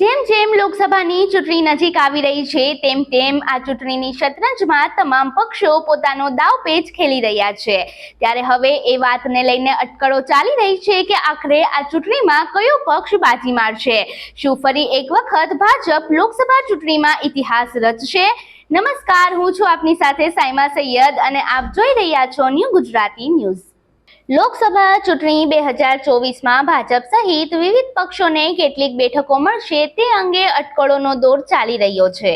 જેમ જેમ લોકસભાની ચૂંટણી નજીક આવી રહી છે, તેમ તેમ આ ચૂંટણીની શતરંજમાં તમામ પક્ષો પોતાનો દાવપેચ ખેલી રહ્યા છે. ત્યારે હવે એ વાતને લઈને અટકળો ચાલી રહી છે કે આખરે આ ચૂંટણીમાં કયો પક્ષ બાજી મારશે. શું ફરી એક વખત ભાજપ લોકસભા ચૂંટણીમાં ઇતિહાસ રચશે? નમસ્કાર, હું છું આપની સાથે સાઈમા સૈયદ અને આપ જોઈ રહ્યા છો ન્યૂ ગુજરાતી ન્યૂઝ. લોકસભા ચૂંટણી બે હજાર ચોવીસમાં ભાજપ સહિત વિવિધ પક્ષોને કેટલીક બેઠકો મળશે તે અંગે અટકળોનો દોર ચાલી રહ્યો છે.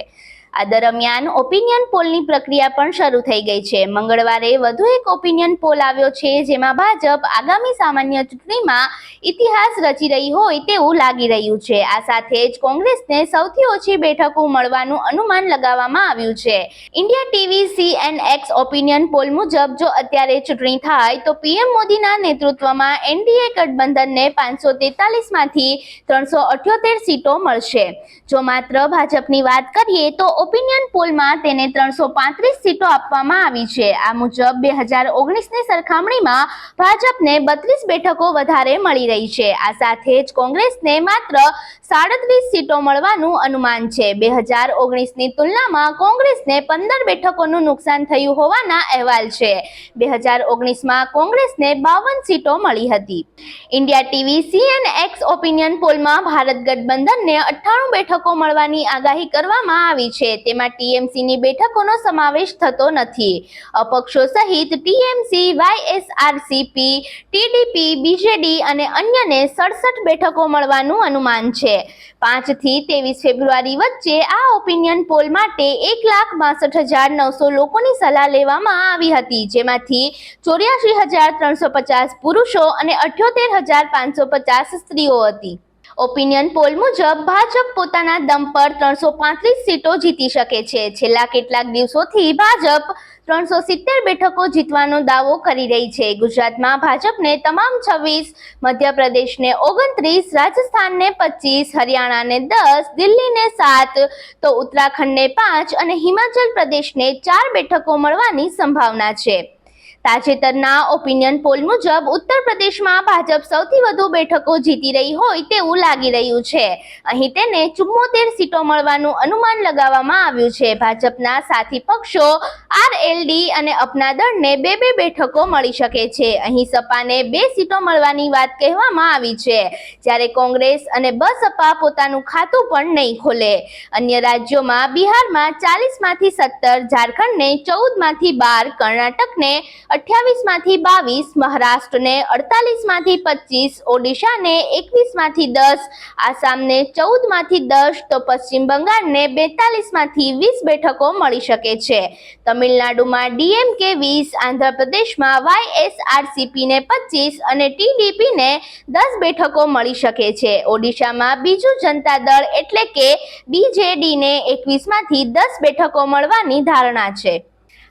આ દરમિયાન ઓપિનિયન પોલની પ્રક્રિયા પણ શરૂ થઈ ગઈ છે. મંગળવારે વધુ એક ઓપિનિયન પોલ આવ્યો છે, જેમાં ભાજપ આગામી સામાન્ય ચૂંટણીમાં ઇતિહાસ રચી રહી હોય તેવું લાગી રહ્યું છે. આ સાથે જ કોંગ્રેસને સૌથી ઓછી બેઠકો મળવાનું અનુમાન લગાવવામાં આવ્યું છે. India TV C N X opinion poll મુજબ, જો અત્યારે ચૂંટણી થાય, તો પીએમ મોદીના નેતૃત્વમાં એનડીએ ગઠબંધનને પાંચસો તેતાલીસમાંથી ત્રણસો અઠ્યોતેર સીટો મળશે. જો માત્ર ભાજપની વાત કરીએ, તો ઓપિનિયન પોલમાં તેને ત્રણસો પાંત્રીસ સીટો આપવામાં આવી છે. આ મુજબ બે હજાર ઓગણીસની સરખામણીમાં ભાજપને બત્રીસ બેઠકો વધારે મળી રહી છે. આ સાથે જ કોંગ્રેસને માત્ર સાડત્રીસ સીટો મળવાનું અનુમાન છે. બે હજાર ઓગણીસની તુલનામાં કોંગ્રેસને પંદર બેઠકોનું નુકસાન થયું હોવાના અહેવાલ છે. બે હજાર ઓગણીસમાં કોંગ્રેસને બાવન સીટો મળી હતી. India TV C N X opinion પોલમાં Bharat ગઠબંધનને અઠ્ઠાણું બેઠકો મળવાની આગાહી કરવામાં આવી છે. તેમાં ટીએમસીની બેઠકોનો સમાવેશ થતો નથી. અપક્ષો સહિત ટીએમસી, વાયએસઆરસીપી, ટીડીપી, બીજેડી અને અન્યને સડસઠ બેઠકો મળવાનું અનુમાન છે. પાંચથી ત્રેવીસ ફેબ્રુઆરી વચ્ચે આ ઓપિનિયન પોલ માટે એક લાખ બાસઠ હજાર નવસો લોકોની સલાહ લેવામાં આવી હતી. જેમાંથી ચોર્યાસી હજાર ત્રણસો પચાસ પુરુષો અને અઠ્યોતેર હજાર પાંચસો પચાસ સ્ત્રીઓ હતી. ઓપિનિયન પોલ મુજબ ભાજપ પોતાના દમ પર ત્રણસો પાંત્રીસ સીટો જીતી શકે છે. છેલ્લા કેટલાક દિવસોથી ભાજપ ત્રણસો સિત્તેર બેઠકો જીતવાનો દાવો કરી રહી છે. ગુજરાતમાં ભાજપને તમામ છવ્વીસ, મધ્યપ્રદેશને ઓગણત્રીસ, રાજસ્થાનને પચીસ, હરિયાણાને દસ, દિલ્હીને સાત, તો ઉત્તરાખંડને પાંચ અને હિમાચલ પ્રદેશને ચાર બેઠકો મળવાની સંભાવના છે. તાજેતરના ઓપિનિયન પોલ મુજબ ઉત્તર પ્રદેશમાં ભાજપ સૌથી વધુ બેઠકો જીતી રહી હોય તેવું લાગી રહ્યું છે. અહીં તેને ચુમ્મોતેર સીટો મળવાનું અનુમાન લગાવવામાં આવ્યું છે. ભાજપના સાથી પક્ષો આરએલડી અને અપના દળને બે બે બેઠકો મળી શકે છે. અહીં સપાને બે સીટો મળવાની વાત કહેવામાં આવી છે. જ્યારે કોંગ્રેસ અને બસપા પોતાનું ખાતું પણ નહીં ખોલે. અન્ય રાજ્યોમાં બિહારમાં ચાલીસમાંથી સત્તર, ઝારખંડને ચૌદમાંથી બાર, કર્ણાટકને અઠ્યાવીસમાંથી બાવીસ, મહારાષ્ટ્રને અડતાલીસમાંથી પચીસ, ઓડિશાને એકવીસમાંથી દસ, આસામને ચૌદમાંથી દસ, તો પશ્ચિમ બંગાળને બેતાલીસમાંથી વીસ બેઠકો મળી શકે છે. તમિલનાડુમાં ડીએમકે વીસ, આંધ્રપ્રદેશમાં વાયએસઆરસીપીને પચીસ અને ટીડીપીને દસ બેઠકો મળી શકે છે. ઓડિશામાં બીજું જનતા દળ એટલે કે બીજેડીને એકવીસમાંથી દસ બેઠકો મળવાની ધારણા છે.